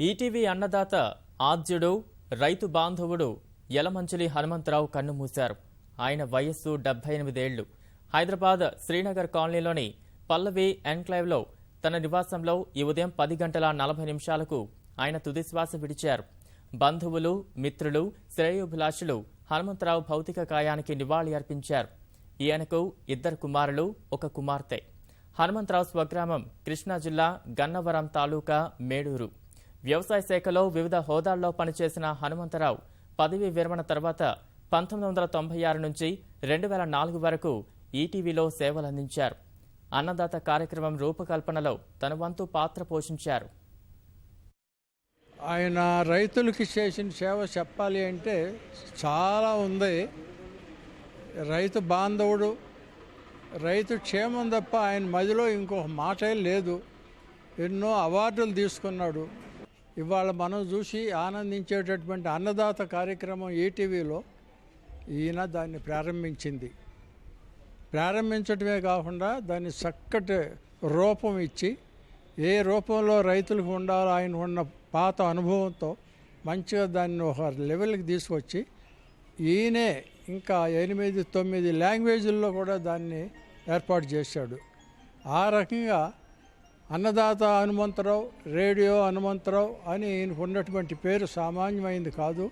ETV అన్నదాత ఆద్యుడు రైతు బాంధవుడు యలమంచిలి హనుమంతరావు కన్నుమూశారు. ఆయన వయస్సు డెబ్బై ఎనిమిదేళ్ళు. హైదరాబాద్ శ్రీనగర్ కాలనీలోని పల్లవి ఎన్క్లైవ్లో తన నివాసంలో ఈ ఉదయం పది గంటల నలభై నిమిషాలకు ఆయన తుదిశ్వాస విడిచారు. బంధువులు మిత్రులు శ్రేయోభిలాషులు హనుమంతరావు భౌతిక కాయానికి నివాళి అర్పించారు. ఈయనకు ఇద్దరు కుమారులు ఒక కుమార్తె. హనుమంతరావు స్వగ్రామం కృష్ణా జిల్లా గన్నవరం తాలూకా మేడూరు. వ్యవసాయ శాఖలో వివిధ హోదాల్లో పనిచేసిన హనుమంతరావు పదవీ విరమణ తర్వాత పంతొమ్మిది వందల తొంభై ఆరు నుంచి రెండు వేల నాలుగు వరకు ఈటీవీలో సేవలందించారు. అన్నదాత కార్యక్రమం రూపకల్పనలో తన వంతు పాత్ర పోషించారు. ఆయన రైతులకి చేసిన సేవ చెప్పాలి అంటే చాలా ఉంది. రైతు బాంధవుడు రైతు క్షేమం తప్ప ఆయన మదిలో ఇంకొక మాటే లేదు. ఎన్నో అవార్డులు తీసుకున్నాడు. ఇవాళ మనం చూసి ఆనందించేటటువంటి అన్నదాత కార్యక్రమం ఈటీవీలో ఈయన దాన్ని ప్రారంభించింది. ప్రారంభించటమే కాకుండా దాన్ని చక్కటి రూపం ఇచ్చి ఏ రూపంలో రైతులకు ఉండాలో ఆయన ఉన్న పాత అనుభవంతో మంచిగా దాన్ని ఒక లెవెల్కి తీసుకొచ్చి ఈయనే ఇంకా ఎనిమిది తొమ్మిది లాంగ్వేజుల్లో కూడా దాన్ని ఏర్పాటు చేశాడు. ఆ రకంగా అన్నదాత హనుమంతరావు రేడియో హనుమంతరావు అని ఈయనకు ఉన్నటువంటి పేరు సామాన్యమైంది కాదు.